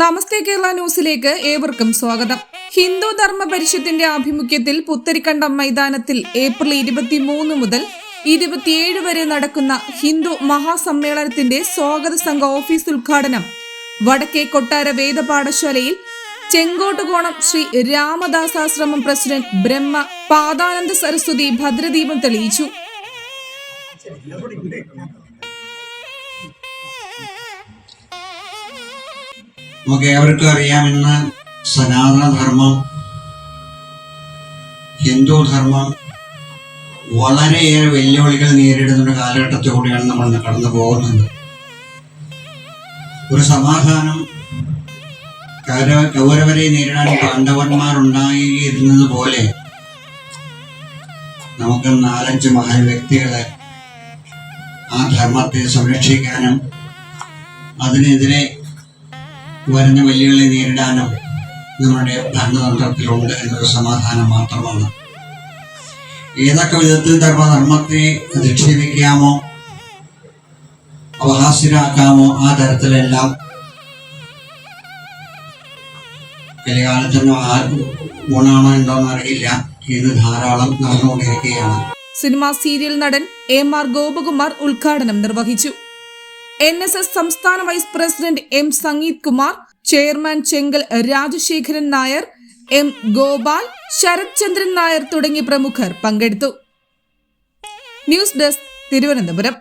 നമസ്തേ കേരള ന്യൂസിലേക്ക് ഏവർക്കും സ്വാഗതം. ഹിന്ദു ധർമ്മ പരിഷത്തിന്റെ ആഭിമുഖ്യത്തിൽ പുത്തരിക്കണ്ടം മൈതാനത്തിൽ ഏപ്രിൽ ഇരുപത്തിമൂന്ന് മുതൽ ഇരുപത്തിയേഴ് വരെ നടക്കുന്ന ഹിന്ദു മഹാസമ്മേളനത്തിന്റെ സ്വാഗത സംഘ ഓഫീസ് ഉദ്ഘാടനം വടക്കേ കൊട്ടാര വേദപാഠശാലയിൽ ചെങ്കോട്ടുകോണം ശ്രീ രാമദാസാശ്രമം പ്രസിഡന്റ് ബ്രഹ്മ പാദാനന്ദ സരസ്വതി ഭദ്രദീപം തെളിയിച്ചു. നമുക്ക് ഏവർക്കും അറിയാം ഇന്ന് സനാതനധർമ്മം ഹിന്ദു ധർമ്മം വളരെയേറെ വെല്ലുവിളികൾ നേരിടുന്ന ഒരു കാലഘട്ടത്തിലൂടെയാണ് നമ്മൾ കടന്നു പോകുന്നത്. ഒരു സമാധാനം കൗര- കൗരവരെ നേരിടാൻ പാണ്ഡവന്മാരുണ്ടായിരുന്നത് പോലെ നമുക്ക് നാലഞ്ച് മഹാൻ വ്യക്തികളെ ആ ധർമ്മത്തെ സംരക്ഷിക്കാനും അതിനെതിരെ വരുന്ന വെല്ലുവിളി നേരിടാനും നമ്മുടെ ഭരണതന്ത്രത്തിലുണ്ട് എന്നൊരു സമാധാനം മാത്രമാണ്. ഏതൊക്കെ വിധത്തിൽ ധർമ്മധർമ്മത്തെ അധിക്ഷേപിക്കാമോ അവഹാസ്യരാക്കാമോ ആ തരത്തിലെല്ലാം സിനിമാ സീരിയൽ നടൻ എം ആർ ഗോപകുമാർ ഉദ്ഘാടനം നിർവഹിച്ചു. എൻ എസ് എസ് സംസ്ഥാന vice president M Sangeeth Kumar chairman Chenkal Rajasekharan Nair M Gopal Sarath Chandran Nair തുടങ്ങിയ പ്രമുഖർ പങ്കെടുത്തു. News desk Thiruvananthapuram.